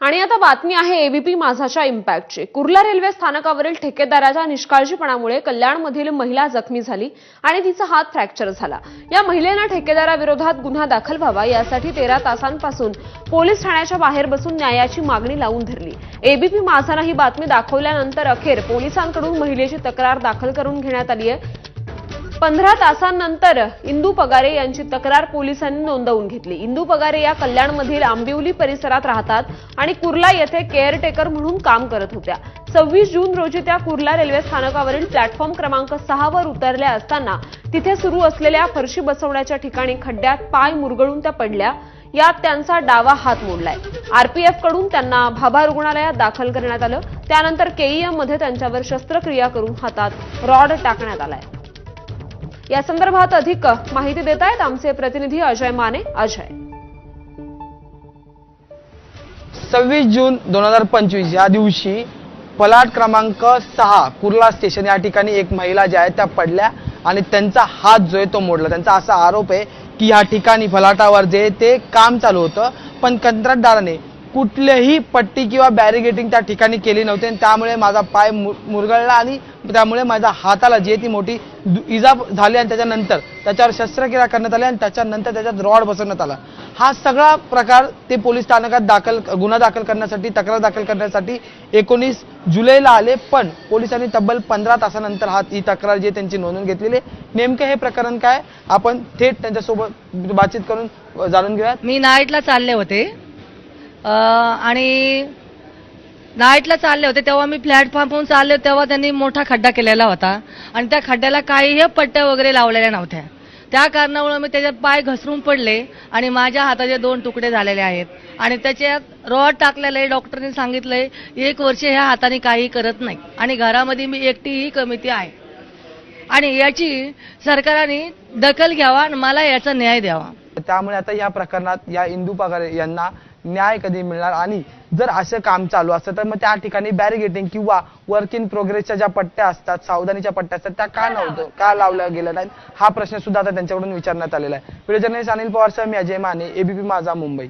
आणि आता बातमी आहे एबीपी माझाच्या इम्पॅक्टची कुर्ला रेल्वे स्थानकावरील ठेकेदाराच्या निष्काळजीपणामुळे कल्याणमधील महिला जखमी झाली आणि तिचा हात फ्रॅक्चर झाला. या महिलेनं ठेकेदाराविरोधात गुन्हा दाखल व्हावा यासाठी तेरा तासांपासून पोलीस ठाण्याच्या बाहेर बसून न्यायाची मागणी लावून धरली. एबीपी माझानं ही बातमी दाखवल्यानंतर अखेर पोलिसांकडून महिलेची तक्रार दाखल करून घेण्यात आली आहे. पंधरा तासांनंतर इंदू पगारे यांची तक्रार पोलिसांनी नोंदवून घेतली. इंदू पगारे या कल्याणमधील आंबिवली परिसरात राहतात आणि कुर्ला येथे केअरटेकर म्हणून काम करत होत्या. सव्वीस जून रोजी त्या कुर्ला रेल्वे स्थानकावरील प्लॅटफॉर्म क्रमांक सहावर उतरल्या असताना तिथे सुरू असलेल्या फरशी बसवण्याच्या ठिकाणी खड्ड्यात पाय मुरगळून त्या पडल्या. यात त्यांचा डावा हात मोडलाय. आरपीएफकडून त्यांना भाभा रुग्णालयात दाखल करण्यात आलं. त्यानंतर केईएममध्ये त्यांच्यावर शस्त्रक्रिया करून हातात रॉड टाकण्यात आलाय. या संदर्भात अधिक माहिती देत आहेत आमचे प्रतिनिधी अजय माने. अजय. सव्वीस जून दोन हजार पंचवीस या दिवशी पलाट क्रमांक सहा कुर्ला स्टेशन या ठिकाणी एक महिला ज्या आहेत त्या पडल्या आणि त्यांचा हात जो आहे तो मोडला. त्यांचा असा आरोप आहे की या ठिकाणी फलाटावर जे ते काम चालू होतं पण कंत्राटदाराने कुठल्याही पट्टी किंवा बॅरिगेटिंग त्या ठिकाणी केली नव्हती आणि त्यामुळे माझा पाय मु- मुरगळला आणि त्यामुळे माझ्या हाताला जी ती मोठी दु- इजा झाली आणि त्याच्यानंतर त्याच्यावर शस्त्रक्रिया करण्यात आली आणि त्याच्यानंतर त्याच्यात रॉड बसवण्यात आला. हा सगळा प्रकार ते पोलीस स्थानकात दाखल गुन्हा दाखल करण्यासाठी तक्रार दाखल करण्यासाठी एकोणीस जुलैला आले पण पोलिसांनी तब्बल पंधरा तासानंतर हा ही तक्रार जी त्यांची नोंदवून घेतलेली आहे. नेमकं हे प्रकरण काय? आपण थेट त्यांच्यासोबत बातचीत करून जाणून घेऊयात. मी नाईटला चालले होते. आणि नाईटला चालले होते तेव्हा मी प्लॅटफॉर्महून चालले होते, तेव्हा त्यांनी मोठा खड्डा केलेला होता. आणि त्या खड्ड्याला काहीही पट्ट्या वगैरे लावलेल्या नव्हत्या. त्या कारणामुळे मी त्याच्यात पाय घसरून पडले आणि माझ्या हाताचे दोन तुकडे झालेले आहेत. आणि त्याच्यात रॉड टाकलेले डॉक्टरने सांगितलंय एक वर्ष ह्या हाताने काही करत नाही. आणि घरामध्ये मी एकटीही कमिती आहे. आणि याची सरकारने दखल घ्यावा आणि मला याचा न्याय द्यावा. त्यामुळे आता या प्रकरणात या इंदू पगार यांना न्याय कधी मिळणार? आणि जर असं काम चालू असतं तर मग त्या ठिकाणी बॅरिगेटिंग किंवा वर्क इन प्रोग्रेसच्या ज्या पट्ट्या असतात सावधानीच्या पट्ट्या असतात त्या का नव्हतं? का लावल्या गेल्या नाहीत? हा प्रश्न सुद्धा आता त्यांच्याकडून विचारण्यात आलेला आहे. व्हिडिओ जर्नलिस्ट अनिल पवार सह मी अजय माने एबीपी माझा मुंबई.